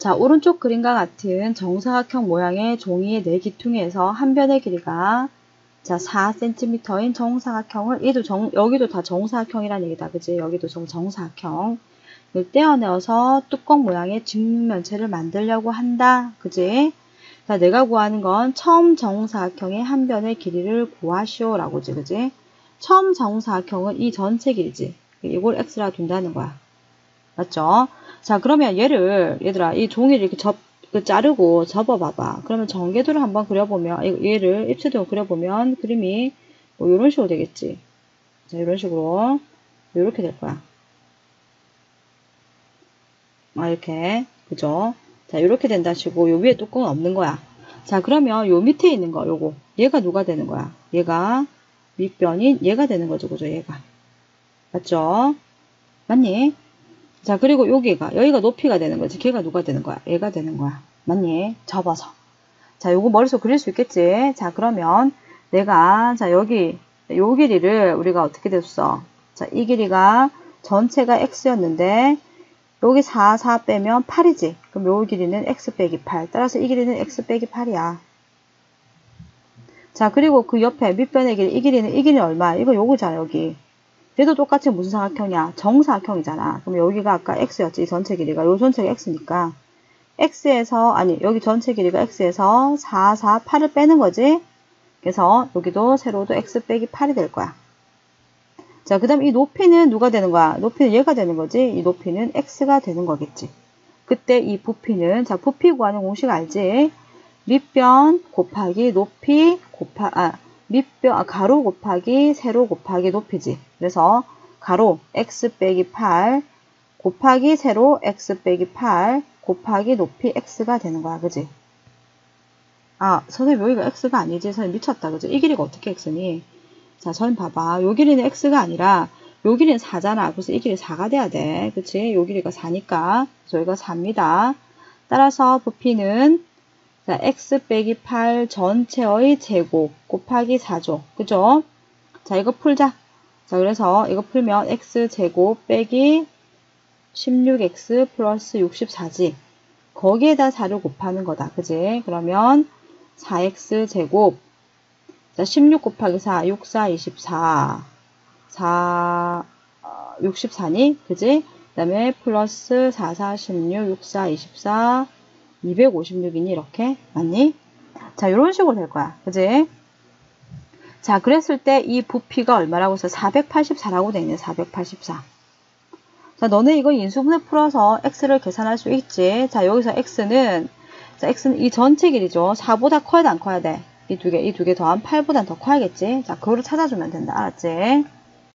자, 오른쪽 그림과 같은 정사각형 모양의 종이의 네 기퉁에서 한 변의 길이가 자, 4cm인 정사각형을 얘도 정, 여기도 다 정사각형이라는 얘기다. 그지? 여기도 정, 정사각형. 을 떼어내어서 뚜껑 모양의 직면체를 만들려고 한다. 그지? 자, 내가 구하는 건 처음 정사각형의 한 변의 길이를 구하시오. 라고지. 그지? 처음 정사각형은 이 전체 길이지. 이걸 x라 둔다는 거야. 맞죠? 자, 그러면 얘를, 얘들아, 이 종이를 이렇게 접, 그 자르고 접어봐봐. 그러면 전개도를 한번 그려보면, 얘를 입체적으로 그려보면 그림이 뭐 이런 식으로 되겠지. 자, 이런 식으로. 이렇게 될 거야. 아, 이렇게. 그죠? 자, 이렇게 된다 치고, 요 위에 뚜껑은 없는 거야. 자, 그러면 요 밑에 있는 거, 요거. 얘가 누가 되는 거야? 얘가 밑변인 얘가 되는 거죠. 그죠? 얘가. 맞죠? 맞니? 자, 그리고 여기가, 여기가 높이가 되는 거지. 걔가 누가 되는 거야? 얘가 되는 거야. 맞니? 접어서. 자, 요거 머릿속 그릴 수 있겠지? 자, 그러면 내가, 자, 여기, 요 길이를 우리가 어떻게 됐어? 자, 이 길이가 전체가 x였는데, 여기 4, 4 빼면 8이지. 그럼 요 길이는 x 빼기 8. 따라서 이 길이는 x 빼기 8이야. 자, 그리고 그 옆에 밑변의 길이, 이 길이는, 이 길이는 얼마? 이거 요거잖아, 여기. 얘도 똑같이 무슨 사각형이야? 정사각형이잖아. 그럼 여기가 아까 x였지. 전체 길이가. 요 전체가 x니까. x에서, 아니, 여기 전체 길이가 x에서 4, 4, 8을 빼는 거지. 그래서 여기도 세로도 x 빼기 8이 될 거야. 자, 그 다음 이 높이는 누가 되는 거야? 높이는 얘가 되는 거지. 이 높이는 x가 되는 거겠지. 그때 이 부피는, 자, 부피 구하는 공식 알지? 밑변 곱하기 높이 곱하, 아, 밑변, 아, 가로 곱하기 세로 곱하기 높이지. 그래서 가로 x 빼기 8 곱하기 세로 x 빼기 8 곱하기 높이 x가 되는 거야. 그지? 아, 선생님 여기가 x가 아니지. 선생님 미쳤다. 그지? 이 길이가 어떻게 x니? 자, 선생님 봐봐. 요 길이는 x가 아니라 요 길이는 4잖아. 그래서 이 길이 4가 돼야 돼. 그치? 요 길이가 4니까 저희가 4입니다. 따라서 부피는 자, x 빼기 8 전체의 제곱 곱하기 4죠. 그죠? 자, 이거 풀자. 자, 그래서 이거 풀면 x 제곱 빼기 16x 플러스 64지. 거기에다 4를 곱하는 거다. 그지? 그러면 4x 제곱 자, 16 곱하기 4, 6, 4, 24. 4, 어, 64니? 그지? 그 다음에 플러스 4, 4, 16, 6, 4, 24, 256이니? 이렇게. 맞니? 자, 이런 식으로 될 거야. 그지? 자, 그랬을 때 이 부피가 얼마라고 해서 484라고 되어 있네. 484. 자, 너네 이거 인수분해 풀어서 x를 계산할 수 있지. 자, 여기서 x는 자, x는 이 전체 길이죠. 4보다 커야 돼, 안 커야 돼? 이 두 개, 이 두 개 더하면 8보다 더 커야겠지? 자, 그거를 찾아주면 된다. 알았지?